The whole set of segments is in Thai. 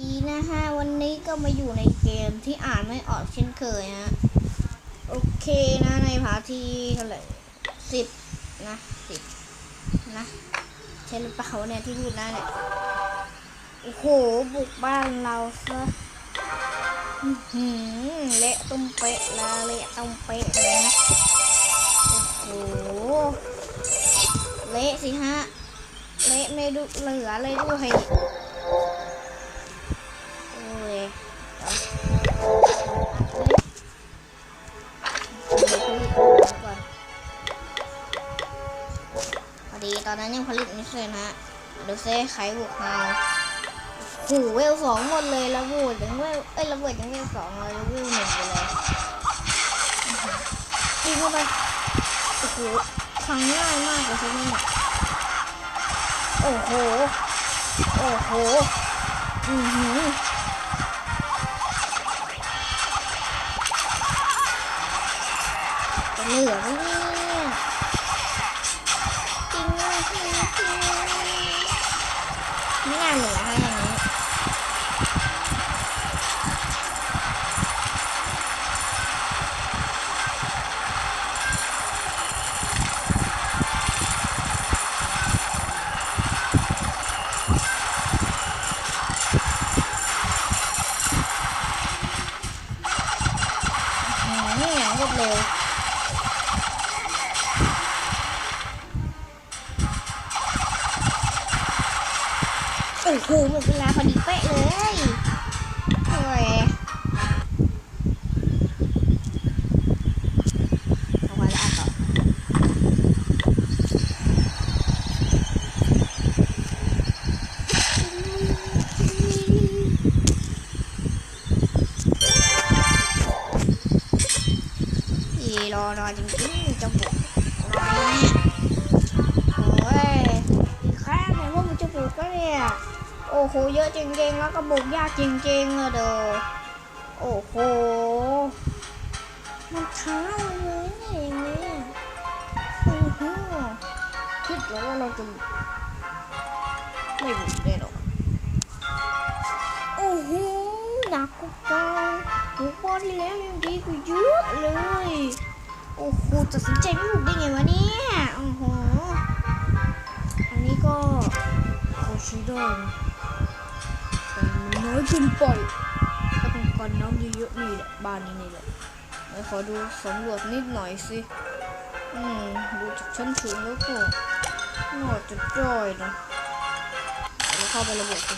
ดีนะฮะ วันนี้ก็มาอยู่ในเกมที่อ่านไม่ออกเช่นเคยฮะ โอเคนะในพาที่เท่าไหร่สิบนะสิบนะใช่หรือเปล่าเนี่ยที่พูดได้เนี่ย โอ้โห บุกบ้านเราซะหือเละตุ้มเป๊ะละเละตุ้มเป๊ะเลยนะ โอ้โห เละสิฮะ เละไม่ดูเหลือเลยด้วย อดีตอนนั้นยังผลิตไม่เสร็จนะเดี๋ยวเซ่ไขบุกมาหูเวลสองหมดเลยแล้วบูดยังเวลเอ้ยระเบิดยังเวลสองเลยวเวลหนึ่งไปเลยยิงเข้าไปโอ้โหพังง่ายมากเลยใช่ไหมเนี่ยโอ้โห โอ้โห อือหือเหลือไหมเนี่ย ไม่น่า โอ้ โหเยอะจริงๆ แล้วก็บุกยากจริงๆอะเด้อโอ้โห มันท้าเลยนี่ยอย่างนี้โอ้โหคิดแล้วว่าเราจะไม่บุกแน่นอโอ้โหหนักกว่าเก่าบุกบอลที่แล้วยังดีกว่าเยอะเลย โอ้โหตัดสินใจไม่ถูกได้ไงวะเนี่ยโอ้โหอันนี้ก็โคชิโด มันน้อยเกินไปถ้าต้องการน้ำเยอะๆนี่แหละบ้านนี้นี่แหละเดี๋ยวขอดูสำรวจนิดหน่อยสิ อืม ดูจากชั้นสูงแล้วก็น่าจะจ้อยนะเดี๋ยวเข้าไประเบิดสิ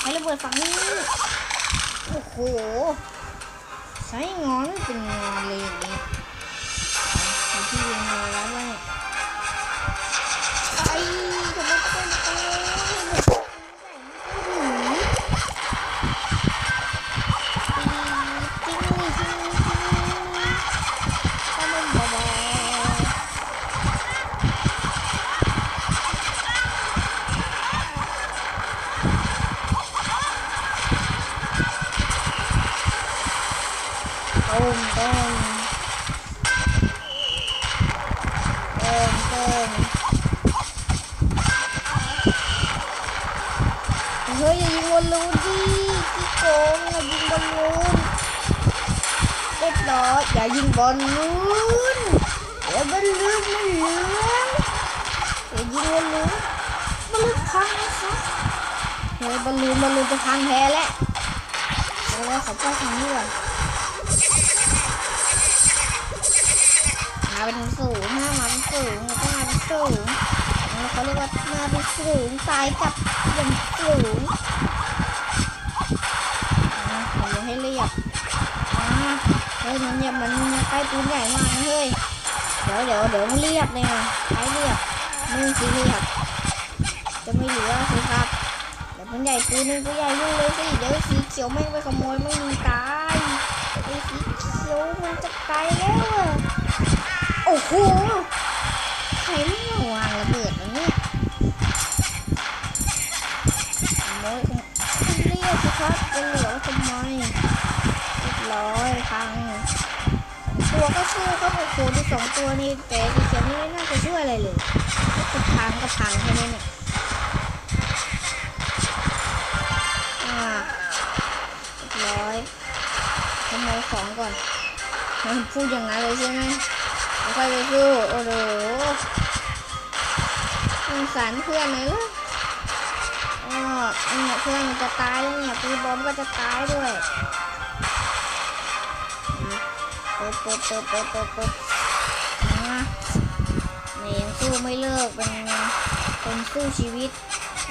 ใช้ระเบิดฝั่งนี้ โอ้โห ใช้งอนเป็นงอนเลยอย่างนี้ที่ยิงงอนแล้วเนี่ย ต้มต้มต้มต้มเฮ้ยอย่ายิงบอลลูนดิพี่โกงอย่ายิงบอลลูนเรียบร้อยอย่ายิงบอลลูนเดี๋ยวบอลลูนมันเหลืองอย่ายิงบอลลูนบอลลูนพังซะเฮ้ยบอลลูนบอลลูนจะพังแพ้แล้วเดี๋ยวเราขอไปทางนี้ก่อน เป็นสูงฮะมาเป็นสูงแล้วก็มาเป็นสูงเขาเรียกว่ามาเป็นสูงตายกับย่างสูงอะผมจะให้เรียบอ่าเฮ้ยมันเนี่ยมันใกล้ปืนใหญ่มากนะเฮ้ยเดี๋ยวเดี๋ยวเดี๋ยวมันเรียบเลยนะใช้เรียบนึ่งสีเรียบจะไม่เหลือสิครับเดี๋ยวมันใหญ่ปืนนึงก็ใหญ่ยุ่งเลยสิเดี๋ยวสีเขียวแม่งไปขโมยไม่มีตายไอ้สีเขียวมันจะตายแล้ว โอ้โหใครไม่วางระเบิดวะเนี่ยโมยคุณเรียกสิครับจะเหลือทำไมเรียบร้อยพังตัวก็สู้ก็โอ้โหที่สองตัวนี้แต่สีเขียวนี่ไม่น่าจะช่วยอะไรเลยก็พังก็พังแค่นี้เนี่ยร้อยทำโมยของก่อนมันพูดอย่างนั้นเลยใช่ไหม แล้วค่อยไปสู้โอ้โหสงสารเพื่อนเลยล่ะอ๋อเนี่ยเพื่อนมันจะตายแล้วเนี่ยปืนบอมก็จะตายด้วยปิดเปิดเปิดเปิดเปิดเปิดมาเนี่ยยังสู้ไม่เลิกเป็นคนสู้ชีวิต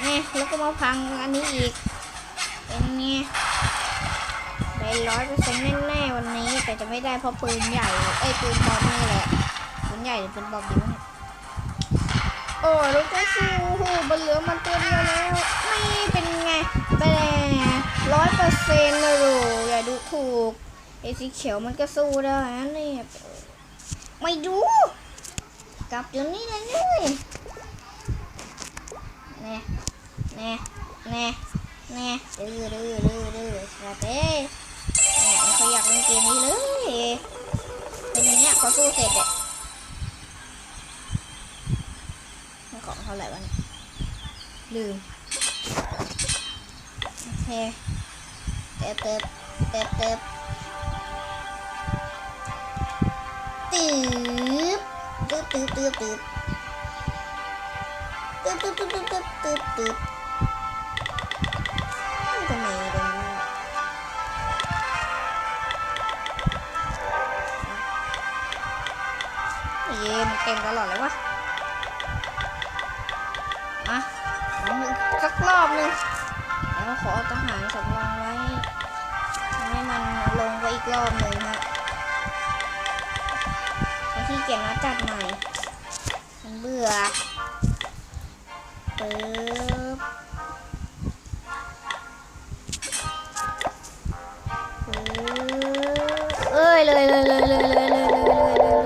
เนี่ยแล้วก็มาพังอันนี้อีกเป็นไงได้ร้อยเปอร์เซ็นต์แน่ๆวันนี้แต่จะไม่ได้เพราะปืนใหญ่ เอ้ยปืนบอมนี่แหละ ใหญ่หรือปืนบอมดีวะเนี่ยโอ้ลูกก็สู้โอ้โหมันเหลือมันตัวเดียวแล้วนี่เป็นไงเป็นร้อยเปอร์เซ็นต์เลยลูกอย่าดูถูกไอ้สีเขียวมันก็สู้ได้นะเนี่ยไม่ดู กลับเดี๋ยวนี้เลยเลยแน่แน่แน่แน่ดื้อดื้อดื้อดื้อสาเต้เนี่ยมันเขาอยากเล่นเกมนี้เลยเป็นอย่างเงี้ยพอสู้เสร็จอะมันของเท่าไหร่วะเนี่ยลืม โอเคเติบเติบเติบเติบตืบตืบตืบตืบตืบตืบตืบตืบตืบตืบตืบตืบทำไมตรงนี้เย้มันเต็มตลอดเลยวะ หนึ่งสักรอบหนึ่งแล้วขอทหารสำรองไว้ให้มันลงไปอีกรอบหนึ่งฮะที่เกียนจัดใหม่มันเบื่อปึ๊บเอ้ยเลยเลยเลยเลยเลยเลยเลย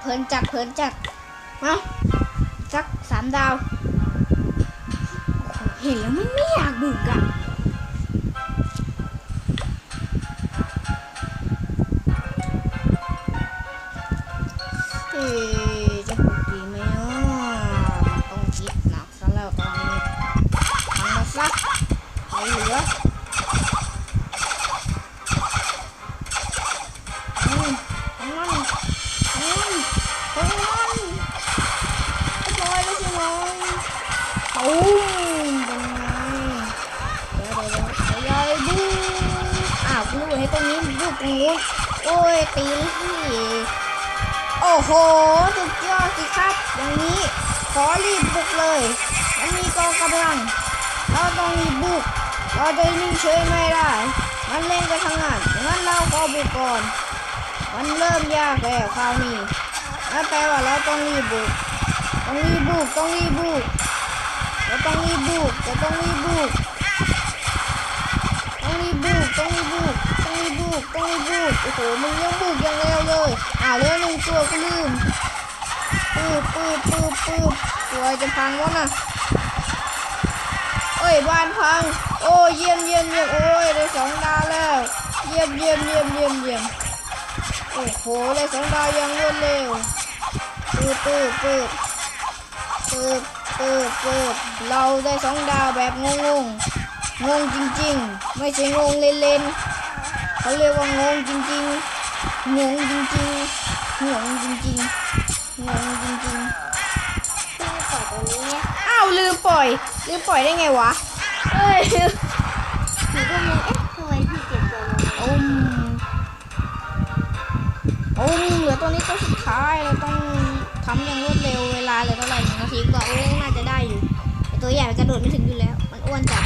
เพลินจัดเพลินจัดนาะ สักสามดาวเห็นแล้วไม่ไม่อยากบุกอะเอ๊จะบุกดีไหมอะมันต้องคิดหนักซะแล้วตอนนี้ทำมาซะไม่เหลือ อ้ยตีที่โอ้โห สุดยอดสิครับ อย่างนี้ ขอรีบบุกเลย มันมีกองกำลัง เราต้องรีบบุก เราจะนิ่งเฉยไม่ได้ มันเล่นไปทางนั้นงั้นเราก็บุกก่อน มันเริ่มยากแล้วคราวนี้นั่นแปลว่าเราต้องรีบบุก ต้องรีบบุก ต้องรีบบุกเราต้องรีบบุกเราต้องรีบบุกต้องรีบบุกต้องรีบบุกต้องรีบบุก ต้องรีบบุกโอ้โหมึงยังบุกยังเร็วเลยอ่าเร็วหนึ่งตัวก็ลืมปืบปืบปืบปืบตัวจะพังวะน่ะเอ้ยบ้านพัง โอ้เยี่ยมเยี่ยมเยี่ยมโอ้ยได้สองดาวแล้ว เยี่ยมเยี่ยมเยี่ยมเยี่ยมเยี่ยมโอ้โหได้สองดาวอยังรวดเร็วปืบปืบปืบปืบปิดเปิดเราได้สองดาวแบบงงงงงจริงๆ ไม่ใช่งงเล่นๆ เขาเรียกว่างงจริงๆงงจริงๆงงจริงๆงงจริงที่ปล่อยตรงนี้เนี่ยๆอ้าวลืมปล่อยลืมปล่อยได้ไงวะเอ้ยหนูก็มีเอ๊ะทำไมพี่เก็บตัวลงอุ้มอุ้มเหลือตัวนี้ตัวสุดท้ายเราต้องทำอย่างรวดเร็วเวลาเหลือเท่าไหร่หนึ่งนาทีก็โอ้น่าจะได้อยู่แต่ตัวใหญ่มันกระโดดไม่ถึงอยู่แล้ว มันอ้วนจัด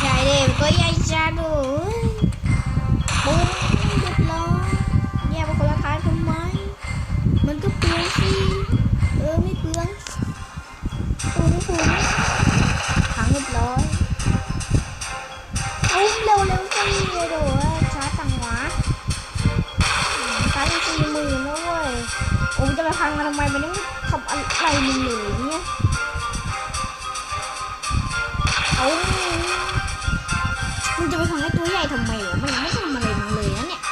ใช่เด้ตัวใหญ่ โอ้มจะไปพังมันทำไมมันยังไม่ทำอะไรมึงเลยเนี่ยเอามึงจะไปพังไอ้ตัวใหญ่ทำไมวะมันยังไม่ทำอะไรมึงเลยนะเนี่ย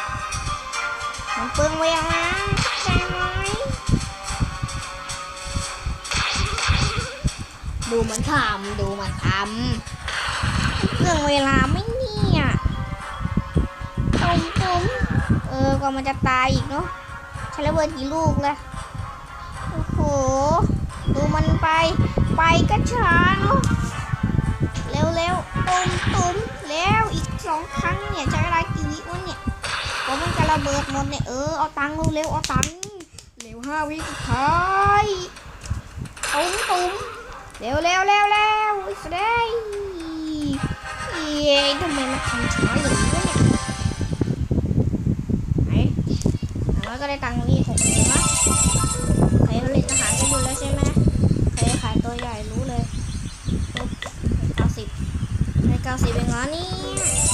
มันเปลืองเวลาใช่ไหมดูมันทำดูมันทำเปลืองเวลาไม่เนี่ยกว่ามันจะตายอีกเนาะ ใช้ระเบิดกี่ลูกแล้วโอ้โห ดูมันไป ไปก็ช้าเนาะ เร็วเร็วตุมตุมแล้วอีกสองครั้งเนี่ยใช้เวลากี่วิวะเนี่ยก็มันจะระเบิดหมดเนี่ย เออ เอาตังค์เร็วๆเอาตังค์เร็วห้าวิสุดท้ายตุมตุมเร็วเร็วเร็วเร็วอีกได้เย้ทำไมมันทำช้าอย่าง อยก็ได้ตังค์นี่หกหมื่นนะใครผลิตอาหารกันอยู่แล้วใช่ไหมใครขายตัวใหญ่รู้เลยเก้าสิบในเก้าสิบเองเหรอเนี่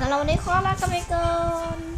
สำหรับวันนี้ขอลากันไปก่อน